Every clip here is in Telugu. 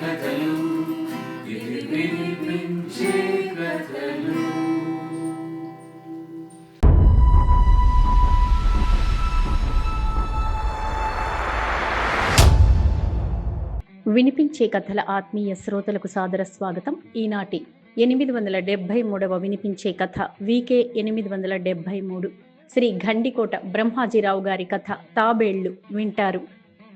కథలు వినిపించే కథలు. వినిపించే కథల ఆత్మీయ శ్రోతలకు సాదర స్వాగతం. ఈనాటి ఎనిమిది వందల డెబ్భై మూడవ వినిపించే కథ వికే ఎనిమిది వందల డెబ్భై మూడు. శ్రీ గండికోట బ్రహ్మాజీరావు గారి కథ తాబేళ్ళు వింటారు.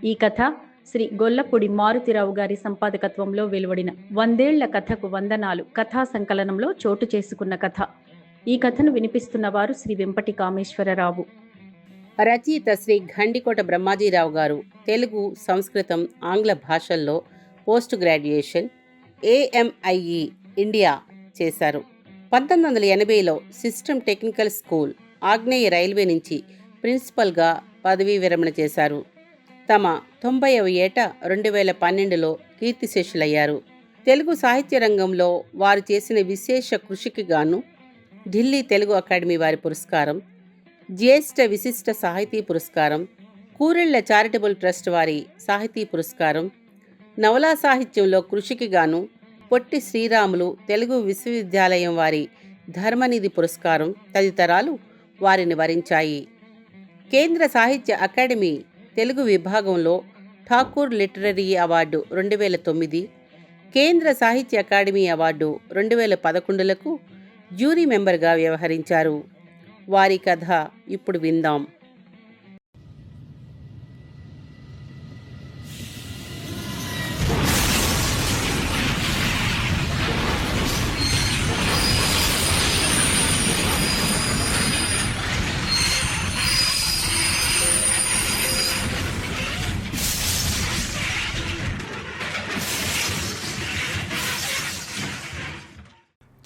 ఈ కథ శ్రీ గొల్లపూడి మారుతిరావు గారి సంపాదకత్వంలో వెలువడిన వందేళ్ళ కథకు వందనాలు కథా సంకలనంలో చోటు చేసుకున్న కథ. ఈ కథను వినిపిస్తున్న వారు శ్రీ వెంపటి కామేశ్వరరావు రచయిత శ్రీ ఘండికోట బ్రహ్మాజీరావు గారు తెలుగు సంస్కృతం ఆంగ్ల భాషల్లో పోస్ట్ గ్రాడ్యుయేషన్ ఏఎంఐఈ ఇండియా చేశారు. పంతొమ్మిది వందల ఎనభైలో సిస్టమ్ టెక్నికల్ స్కూల్ ఆగ్నేయ రైల్వే నుంచి ప్రిన్సిపల్గా పదవీ విరమణ చేశారు. తమ తొంభైవ ఏట రెండు వేల పన్నెండులో కీర్తిశేషులయ్యారు. తెలుగు సాహిత్య రంగంలో వారు చేసిన విశేష కృషికి గాను ఢిల్లీ తెలుగు అకాడమీ వారి పురస్కారం జ్యేష్ఠ విశిష్ట సాహితీ పురస్కారం కూరెళ్ళ చారిటబుల్ ట్రస్ట్ వారి సాహితీ పురస్కారం నవలా సాహిత్యంలో కృషికి గాను పొట్టి శ్రీరాములు తెలుగు విశ్వవిద్యాలయం వారి ధర్మనిధి పురస్కారం తదితరాలు వారిని వరించాయి. కేంద్ర సాహిత్య అకాడమీ తెలుగు విభాగంలో ఠాకూర్ లిటరరీ అవార్డు రెండు వేల తొమ్మిది కేంద్ర సాహిత్య అకాడమీ అవార్డు రెండు వేల పదకొండులకు జ్యూరీ మెంబర్గా వ్యవహరించారు. వారి కథ ఇప్పుడు విందాం.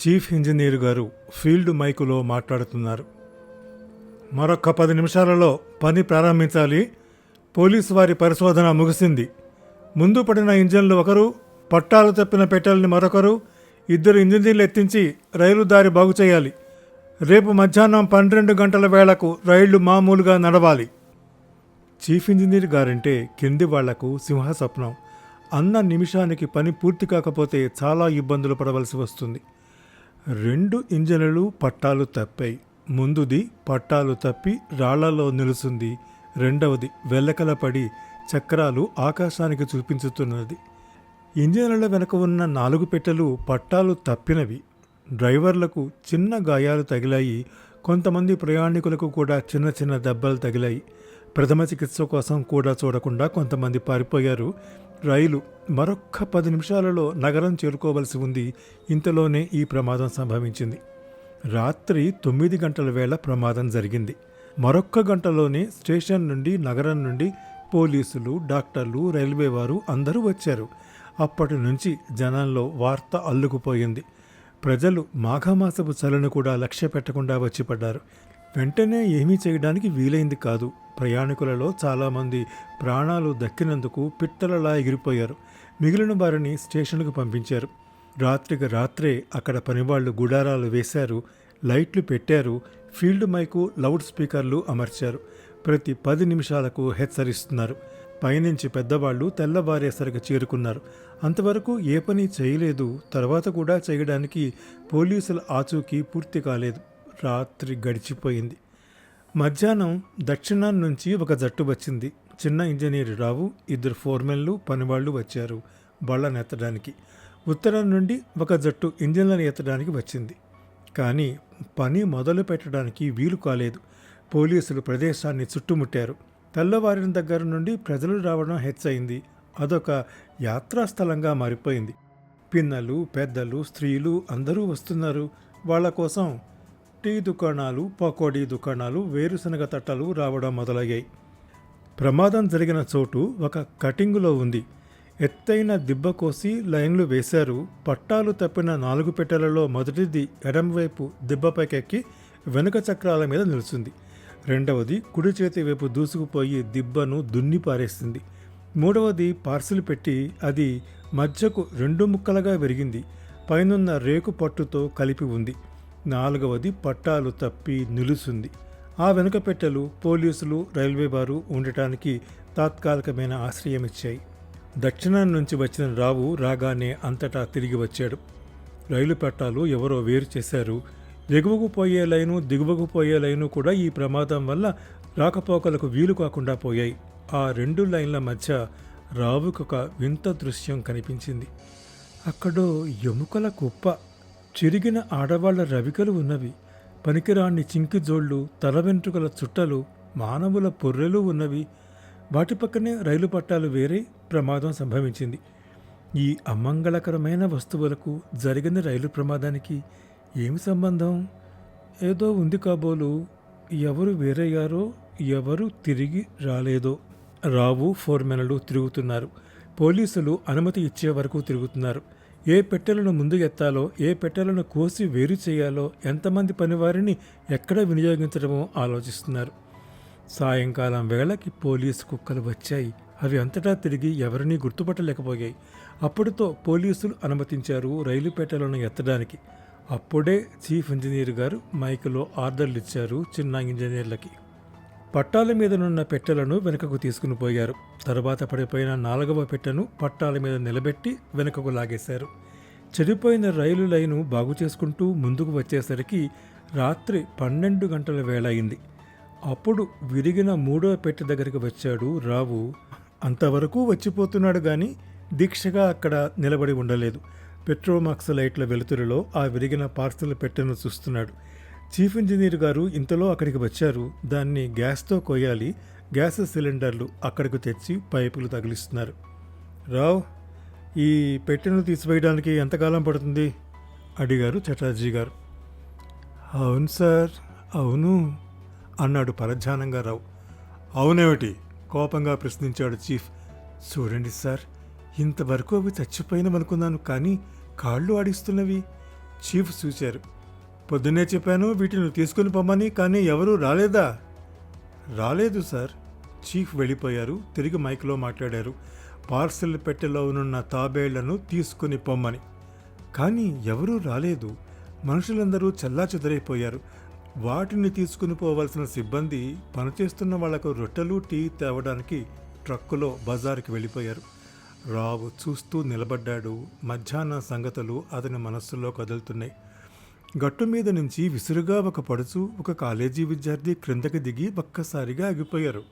చీఫ్ ఇంజనీర్ గారు ఫీల్డ్ మైకులో మాట్లాడుతున్నారు. మరొక పది నిమిషాలలో పని ప్రారంభించాలి. పోలీసు వారి పరిశోధన ముగిసింది. ముందు పడిన ఇంజన్లు ఒకరు పట్టాలు తప్పిన పెట్టెల్ని మరొకరు ఇద్దరు ఇంజనీర్లు ఎత్తించి రైలు దారి బాగు చేయాలి. రేపు మధ్యాహ్నం పన్నెండు గంటల వేళకు రైళ్ళు మామూలుగా నడవాలి. చీఫ్ ఇంజనీర్ గారంటే కింది వాళ్ళకు సింహ స్వప్నం అన్న నిమిషానికి పని పూర్తి కాకపోతే చాలా ఇబ్బందులు పడవలసి వస్తుంది. రెండు ఇంజనులు పట్టాలు తప్పాయి. ముందుది పట్టాలు తప్పి రాళ్ళలో నిలుస్తుంది. రెండవది వెల్లకల పడి చక్రాలు ఆకాశానికి చూపించుతున్నది. ఇంజనుల వెనుక ఉన్న నాలుగు పెట్టెలు పట్టాలు తప్పినవి. డ్రైవర్లకు చిన్న గాయాలు తగిలాయి. కొంతమంది ప్రయాణికులకు కూడా చిన్న చిన్న దెబ్బలు తగిలాయి. ప్రథమ చికిత్స కోసం కూడా చూడకుండా కొంతమంది పారిపోయారు. రైలు మరొక్క పది నిమిషాలలో నగరం చేరుకోవలసి ఉంది. ఇంతలోనే ఈ ప్రమాదం సంభవించింది. రాత్రి తొమ్మిది గంటల వేళ ప్రమాదం జరిగింది. మరొక్క గంటలోనే స్టేషన్ నుండి నగరం నుండి పోలీసులు డాక్టర్లు రైల్వే వారు అందరూ వచ్చారు. అప్పటి నుంచి జనంలో వార్త అల్లుకుపోయింది. ప్రజలు మాఘమాసపు చలను కూడా లక్ష్య పెట్టకుండా వచ్చిపడ్డారు వెంటనే ఏమీ చేయడానికి వీలైంది కాదు. ప్రయాణికులలో చాలామంది ప్రాణాలు దక్కినందుకు పిట్టలలా ఎగిరిపోయారు. మిగిలిన వారిని స్టేషన్కు పంపించారు. రాత్రికి రాత్రే అక్కడ పనివాళ్ళు గుడారాలు వేశారు లైట్లు పెట్టారు ఫీల్డ్ మైకు లౌడ్ స్పీకర్లు అమర్చారు. ప్రతి పది నిమిషాలకు హెచ్చరిస్తున్నారు. పైనుంచి పెద్దవాళ్ళు తెల్లవారేసరికి చేరుకున్నారు. అంతవరకు ఏ పని చేయలేదు. తర్వాత కూడా చేయడానికి పోలీసుల ఆచూకీ పూర్తి కాలేదు. రాత్రి గడిచిపోయింది. మధ్యాహ్నం దక్షిణాన్ని నుంచి ఒక జట్టు వచ్చింది. చిన్న ఇంజనీర్ రావు ఇద్దరు ఫోర్మెన్లు పనివాళ్ళు వచ్చారు బళ్ళను ఎత్తడానికి ఉత్తరం నుండి ఒక జట్టు ఇంజన్లను ఎత్తడానికి వచ్చింది. కానీ పని మొదలు పెట్టడానికి వీలు కాలేదు. పోలీసులు ప్రదేశాన్ని చుట్టుముట్టారు. తెల్లవారిన దగ్గర నుండి ప్రజలు రావడం హెచ్చయింది. అదొక యాత్రాస్థలంగా మారిపోయింది. పిన్నలు పెద్దలు స్త్రీలు అందరూ వస్తున్నారు. వాళ్ళ కోసం టీ దుకాణాలు పకోడీ దుకాణాలు వేరుశనగ తట్టలు రావడం మొదలయ్యాయి. ప్రమాదం జరిగిన చోటు ఒక కటింగులో ఉంది. ఎత్తైన దిబ్బ కోసి లైన్లు వేశారు. పట్టాలు తప్పిన నాలుగు పెట్టెలలో మొదటిది ఎడమవైపు దిబ్బపైకెక్కి వెనుక చక్రాల మీద నిలుస్తుంది. రెండవది కుడి చేతి వైపు దూసుకుపోయి దిబ్బను దున్ని పారేస్తుంది మూడవది పార్సిల్ పెట్టి అది మధ్యకు రెండు ముక్కలుగా విరిగింది. పైనున్న రేకు పట్టుతో కలిపి ఉంది. నాలుగవది పట్టాలు తప్పి నిలుసుంది ఆ వెనుక పెట్టెలు పోలీసులు రైల్వే వారు ఉండటానికి తాత్కాలికమైన ఆశ్రయం ఇచ్చాయి దక్షిణం నుంచి వచ్చిన రావు రాగానే అంతటా తిరిగి వచ్చాడు. రైలు పట్టాలు ఎవరో వేరు చేశారు. ఎగువకు పోయే లైను దిగువకు పోయే లైను కూడా ఈ ప్రమాదం వల్ల రాకపోకలకు వీలు కాకుండా పోయాయి. ఆ రెండు లైన్ల మధ్య రావుకొక వింత దృశ్యం కనిపించింది. అక్కడో ఎముకల కుప్ప. చిరిగిన ఆడవాళ్ళ రవికలు ఉన్నవి. పనికిరాని చింకి జోళ్ళు తల వెంట్రుకల చుట్టలు మానవుల పొర్రెలు ఉన్నవి. వాటి పక్కనే రైలు పట్టాలు వేరే ప్రమాదం సంభవించింది. ఈ అమంగళకరమైన వస్తువులకు జరిగిన రైలు ప్రమాదానికి ఏమి సంబంధం? ఏదో ఉంది కాబోలు. ఎవరు వేరయ్యారో ఎవరు తిరిగి రాలేదో. రావు ఫోర్మెన్లు తిరుగుతున్నారు. పోలీసులు అనుమతి ఇచ్చే వరకు తిరుగుతున్నారు. ఏ పెట్టెలను ముందు ఎత్తాలో ఏ పెట్టెలను కోసి వేరు చేయాలో ఎంతమంది పనివారిని ఎక్కడ వినియోగించడమో ఆలోచిస్తున్నారు. సాయంకాలం వేళకి పోలీసు కుక్కలు వచ్చాయి. అవి అంతటా తిరిగి ఎవరినీ గుర్తుపట్టలేకపోయాయి. అప్పటితో పోలీసులు అనుమతించారు రైలు పెట్టెలను ఎత్తడానికి. అప్పుడే చీఫ్ ఇంజనీర్ గారు మైకులో ఆర్డర్లు ఇచ్చారు చిన్న ఇంజనీర్లకి. పట్టాల మీదనున్న పెట్టెలను వెనుకకు తీసుకుని పోయారు. తరువాత పడిపోయిన నాలుగవ పెట్టెను పట్టాల మీద నిలబెట్టి వెనుకకు లాగేశారు. చెడిపోయిన రైలు లైను బాగు చేసుకుంటూ ముందుకు వచ్చేసరికి రాత్రి పన్నెండు గంటల వేళ అయింది అప్పుడు విరిగిన మూడో పెట్టె దగ్గరికి వచ్చాడు రావు. అంతవరకు వచ్చిపోతున్నాడు గాని దీక్షగా అక్కడ నిలబడి ఉండలేదు. పెట్రోమాక్స్ లైట్ల వెలుతురులో ఆ విరిగిన పార్సల్ పెట్టెను చూస్తున్నాడు. చీఫ్ ఇంజనీర్ గారు ఇంతలో అక్కడికి వచ్చారు. దాన్ని గ్యాస్తో కోయాలి గ్యాస్ సిలిండర్లు అక్కడికి తెచ్చి పైపులు తగిలిస్తున్నారు. రావ్ ఈ పెట్టెను తీసివేయడానికి ఎంతకాలం పడుతుంది? అడిగారు చటర్జీ గారు. అవును సార్ అవును అన్నాడు పరధ్యానంగా రావు. అవునేమిటి? కోపంగా ప్రశ్నించాడు చీఫ్. చూడండి సార్ ఇంతవరకు అవి చచ్చిపోయినవనుకున్నాను కానీ కాళ్ళు ఆడిస్తున్నవి. చీఫ్ చూశారు. పొద్దున్నే చెప్పాను వీటిని తీసుకుని పొమ్మని కానీ ఎవరూ రాలేదా? రాలేదు సార్. చీఫ్ వెళ్ళిపోయారు తిరిగి మైక్లో మాట్లాడారు. పార్సల్ పెట్టెలో ఉన్న తాబేళ్ళను తీసుకుని పొమ్మని. కానీ ఎవరూ రాలేదు. మనుషులందరూ చల్లా చెదరైపోయారు వాటిని తీసుకుని పోవలసిన సిబ్బంది పనిచేస్తున్న వాళ్ళకు రొట్టెలు టీ తేవడానికి ట్రక్కులో బజారుకి వెళ్ళిపోయారు. రావు చూస్తూ నిలబడ్డాడు. మధ్యాహ్న సంగతులు అతని మనస్సులో కదులుతున్నాయి. గట్టు మీద నుంచి విసురుగా ఒక పడుచు ఒక కాలేజీ విద్యార్థి క్రిందకి దిగి ఒక్కసారిగా ఆగిపోయారు.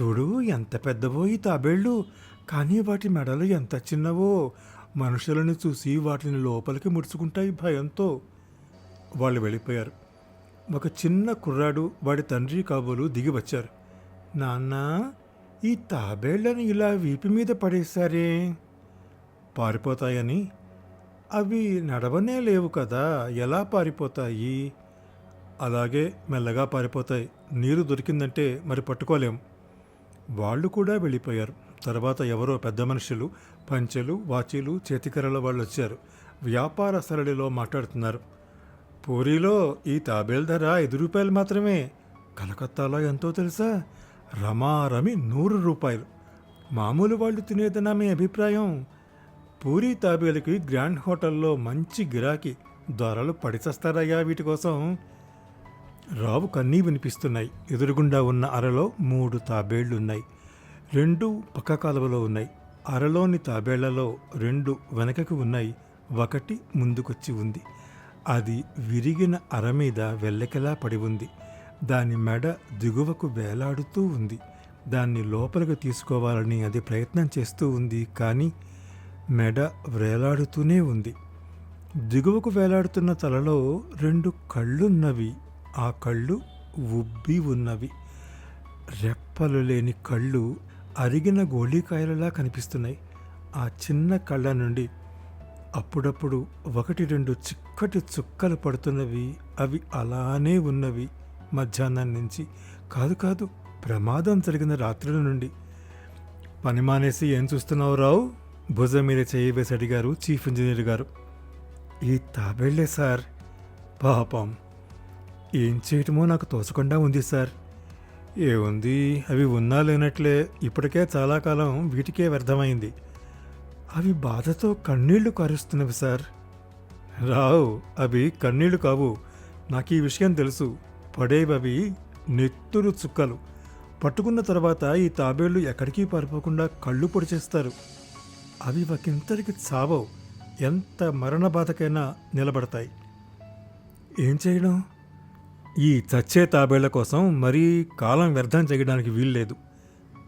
చూడు ఎంత పెద్దవో ఈ తాబేళ్ళు కానీ వాటి మెడలు ఎంత చిన్నవో మనుషులను చూసి వాటిని లోపలికి ముడుచుకుంటాయి భయంతో. వాళ్ళు వెళ్ళిపోయారు. ఒక చిన్న కుర్రాడు వాడి తండ్రి కాబోలు దిగి వచ్చారు. నాన్న ఈ తాబేళ్ళను ఇలా వీపు మీద పడేశారే? పారిపోతాయని అవి నడవనే లేవు కదా ఎలా పారిపోతాయి? అలాగే మెల్లగా పారిపోతాయి. నీరు దొరికిందంటే మరి పట్టుకోలేం. వాళ్ళు కూడా వెళ్ళిపోయారు. తర్వాత ఎవరో పెద్ద మనుషులు పంచెలు వాచీలు చేతికర్రల వాళ్ళు వచ్చారు. వ్యాపార సరళిలో మాట్లాడుతున్నారు. పూరిలో ఈ తాబేల్ ధర ఐదు రూపాయలు మాత్రమే. కలకత్తాలో ఎంతో తెలుసా? రమారమి నూరు రూపాయలు. మామూలు వాళ్ళు తినేదన్నా మీ అభిప్రాయం. పూరి తాబేలకి గ్రాండ్ హోటల్లో మంచి గిరాకీ. ధరలు పడిచేస్తారయ్యా వీటి కోసం. రావు కన్నీ వినిపిస్తున్నాయి. ఎదురుగుండా ఉన్న అరలో మూడు తాబేళ్ళున్నాయి రెండు పక్క కాలువలో ఉన్నాయి. అరలోని తాబేళ్ళలో రెండు వెనకకు ఉన్నాయి. ఒకటి ముందుకొచ్చి ఉంది. అది విరిగిన అర మీద వెల్లకిలా పడి ఉంది. దాని మెడ దిగువకు వేలాడుతూ ఉంది. దాన్ని లోపలికి తీసుకోవాలని అది ప్రయత్నం చేస్తూ ఉంది కానీ మెడ వేలాడుతూనే ఉంది. దిగువకు వేలాడుతున్న తలలో రెండు కళ్ళున్నవి ఆ కళ్ళు ఉబ్బి ఉన్నవి. రెప్పలు లేని కళ్ళు అరిగిన గోళీకాయలలా కనిపిస్తున్నాయి. ఆ చిన్న కళ్ళ నుండి అప్పుడప్పుడు ఒకటి రెండు చిక్కటి చుక్కలు పడుతున్నవి. అవి అలానే ఉన్నవి. మధ్యాహ్నం నుంచి కాదు కాదు ప్రమాదం జరిగిన రాత్రుల నుండి. పని మానేసి ఏం చూస్తున్నావు రావు? భుజం మీద చేయి వేసి అడిగారు చీఫ్ ఇంజనీర్ గారు. ఈ తాబేళ్ళే సార్. పాపం. ఏం చేయటమో నాకు తోచకుండా ఉంది సార్. ఏముంది అవి ఉన్నా లేనట్లే. ఇప్పటికే చాలా కాలం వీటికే వ్యర్థమైంది. అవి బాధతో కన్నీళ్ళు కారుస్తున్నవి సార్. రావు అవి కన్నీళ్ళు కావు. నాకు ఈ విషయం తెలుసు. పడేవి అవి నెత్తురు చుక్కలు. పట్టుకున్న తర్వాత ఈ తాబేళ్ళు ఎక్కడికి పరిపోకుండా కళ్ళు పొడిచేస్తారు. అవి ఒకంతరికి చావవు. ఎంత మరణ బాధకైనా నిలబడతాయి. ఏం చేయడం? ఈ చచ్చే తాబేళ్ళ కోసం మరీ కాలం వ్యర్థం చేయడానికి వీల్లేదు.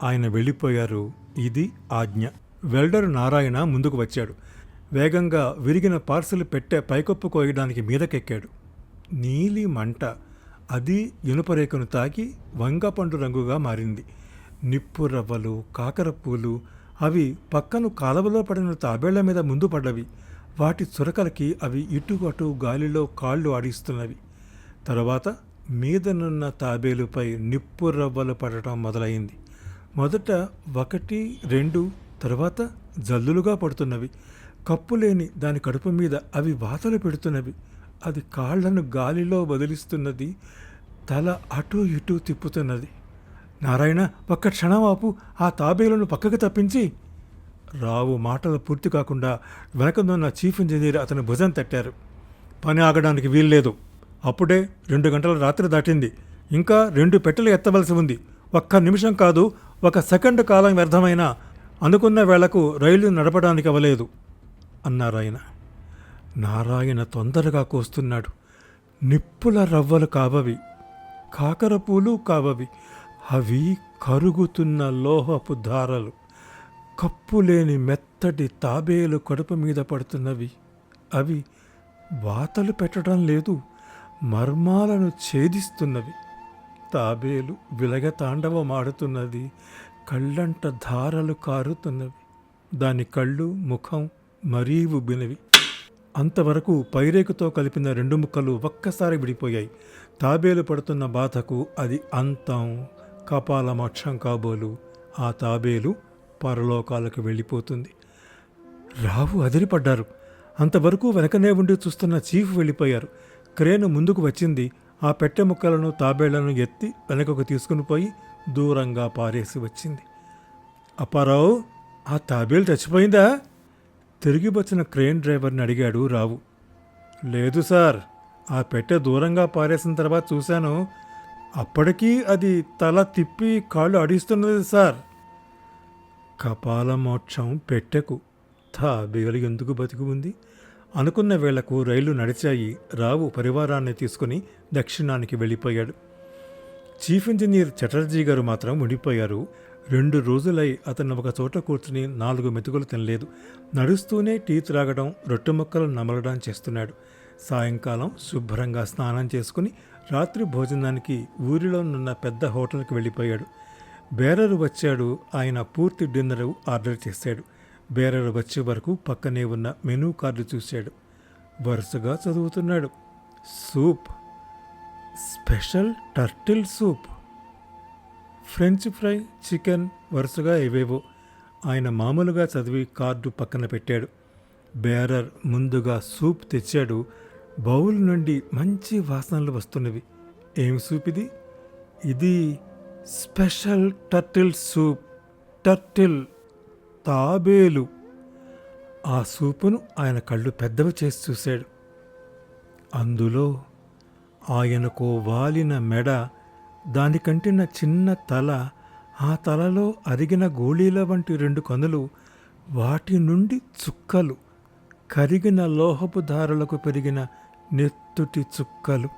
ఆయన వెళ్ళిపోయారు. ఇది ఆజ్ఞ. వెల్డర్ నారాయణ ముందుకు వచ్చాడు. వేగంగా విరిగిన పార్సల్ పెట్టే పైకప్పు కోయడానికి మీదకెక్కాడు. నీలి మంట. అది ఇనుపరేఖను తాకి వంగపండు రంగుగా మారింది. నిప్పు రవ్వలు కాకర పూలు అవి పక్కను కాలవలో పడిన తాబేళ్ళ మీద ముందు పడ్డవి. వాటి చురకలకి అవి ఇటు అటు గాలిలో కాళ్ళు ఆడిస్తున్నవి. తర్వాత మీదనున్న తాబేలుపై నిప్పు రవ్వలు పడటం మొదలైంది. మొదట ఒకటి రెండు తర్వాత జల్లులుగా పడుతున్నవి. కప్పులేని దాని కడుపు మీద అవి వాతలు పెడుతున్నవి. అది కాళ్ళను గాలిలో వదిలిస్తున్నది. తల అటు ఇటు తిప్పుతున్నది. నారాయణ ఒక్క క్షణమాపు ఆ తాబేలను పక్కకు తప్పించి రావు మాటలు పూర్తి కాకుండా వెనకనున్న చీఫ్ ఇంజనీర్ అతని భుజం తట్టారు. పని ఆగడానికి వీల్లేదు. అప్పుడే రెండు గంటల రాత్రి దాటింది. ఇంకా రెండు పెట్టెలు ఎత్తవలసి ఉంది. ఒక్క నిమిషం కాదు ఒక సెకండ్ కాలం వ్యర్థమైన అనుకున్న వేళకు రైలు నడపడానికి అవ్వలేదు అన్నారాయన నారాయణ తొందరగా కోస్తున్నాడు. నిప్పుల రవ్వలు కావవి కాకర పూలు కావవి అవి కరుగుతున్న లోహపు ధారలు కప్పులేని మెత్తటి తాబేలు కడుపు మీద పడుతున్నవి. అవి వాతలు పెట్టడం లేదు మర్మాలను ఛేదిస్తున్నవి. తాబేలు విలగ తాండవమాడుతున్నది కళ్ళంట ధారలు కారుతున్నవి. దాని కళ్ళు ముఖం మరీ ఉబ్బినవి అంతవరకు పైరేకుతో కలిపిన రెండు ముక్కలు ఒక్కసారి విడిపోయాయి. తాబేలు పడుతున్న బాధకు అది అంతం. కపాల మోక్షం కాబోలు ఆ తాబేలు పరలోకాలకు వెళ్ళిపోతుంది. రావు అదిరిపడ్డారు. అంతవరకు వెనకనే ఉండి చూస్తున్న చీఫ్ వెళ్ళిపోయారు. క్రేను ముందుకు వచ్చింది. ఆ పెట్టె ముక్కలను తాబేళ్ళను ఎత్తి వెనకకు తీసుకుని పోయి దూరంగా పారేసి వచ్చింది. అప్పారావు ఆ తాబేలు చచ్చిపోయిందా? తిరిగి వచ్చిన క్రేన్ డ్రైవర్ని అడిగాడు రావు. లేదు సార్ ఆ పెట్టె దూరంగా పారేసిన తర్వాత చూశాను. అప్పటికీ అది తల తిప్పి కాళ్ళు అడిస్తున్నది సార్. కపాల మోక్షం పెట్టెకు. తాబేలు ఎందుకు బతికి ఉంది? అనుకున్న వేళకు రైళ్ళు నడిచాయి. రావు పరివారాన్ని తీసుకుని దక్షిణానికి వెళ్ళిపోయాడు. చీఫ్ ఇంజనీర్ చటర్జీ గారు మాత్రం ఉండిపోయారు. రెండు రోజులై అతను ఒక చోట కూర్చుని నాలుగు మెతుకులు తినలేదు. నడుస్తూనే టీ త్రాగడం రొట్టె ముక్కలు నమలడం చేస్తున్నాడు. సాయంకాలం శుభ్రంగా స్నానం చేసుకుని రాత్రి భోజనానికి ఊరిలోనున్న పెద్ద హోటల్కి వెళ్ళిపోయాడు. బేరరు వచ్చాడు. ఆయన పూర్తి డిన్నర్ ఆర్డర్ చేశాడు. బేరరు వచ్చే వరకు పక్కనే ఉన్న మెనూ కార్డు చూశాడు. వరుసగా చదువుతున్నాడు. Soup. Special turtle soup. French fry chicken వరుసగా ఏవేవో. ఆయన మామూలుగా చదివి కార్డు పక్కన పెట్టాడు. బేరర్ ముందుగా సూప్ తెచ్చాడు. బౌల్ నుండి మంచి వాసనలు వస్తున్నవి. ఏం సూప్ ఇది? ఇది స్పెషల్ టర్టిల్ సూప్. టర్టిల్ తాబేలు. ఆ సూపును ఆయన కళ్ళు పెద్దవి చేసి చూశాడు. అందులో ఆయనకు వాలిన మెడ దానికంటిన చిన్న తల ఆ తలలో అరిగిన గోళీల వంటి రెండు కనులు వాటి నుండి చుక్కలు కరిగిన లోహపు దారులకు పెరిగిన నెత్తుటి చుక్కలు.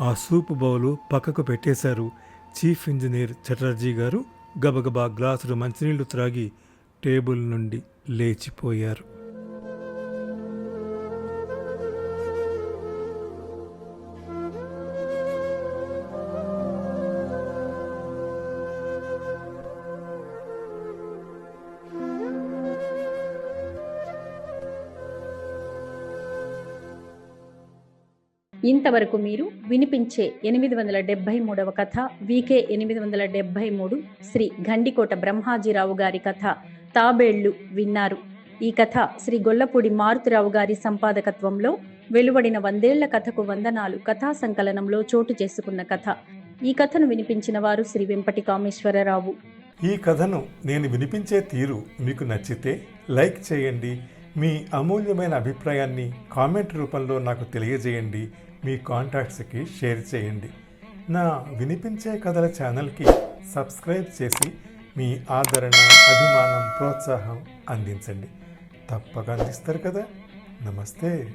ఆ సూపు బౌలు పక్కకు పెట్టేశారు చీఫ్ ఇంజనీర్ చటర్జీ గారు. గబగబా గ్లాసులు మంచినీళ్ళు త్రాగి టేబుల్ నుండి లేచిపోయారు. ఇంతవరకు మీరు వినిపించే ఎనిమిది వందల డెబ్బై మూడవ కథ వికే ఎనిమిది వందల డెబ్బై మూడు శ్రీ గండికోట బ్రహ్మాజీరావు గారి కథ తాబేళ్ళు విన్నారు. ఈ కథ శ్రీ గొల్లపూడి మారుతిరావు గారి సంపాదకత్వంలో వెలువడిన వందేళ్ళ కథకు వందనాలు కథా సంకలనంలో చోటు చేసుకున్న కథ. ఈ కథను వినిపించిన వారు శ్రీ వెంపటి కామేశ్వరరావు ఈ కథను నేను వినిపించే తీరు మీకు నచ్చితే లైక్ చేయండి మీ అమూల్యమైన అభిప్రాయాన్ని కామెంట్ రూపంలో నాకు తెలియజేయండి. మీ కాంటాక్ట్స్కి షేర్ చేయండి. నా వినిపించే కథల ఛానల్కి సబ్స్క్రైబ్ చేసి మీ ఆదరణ అభిమానం ప్రోత్సాహం అందించండి. తప్పక అందిస్తారు కదా. నమస్తే.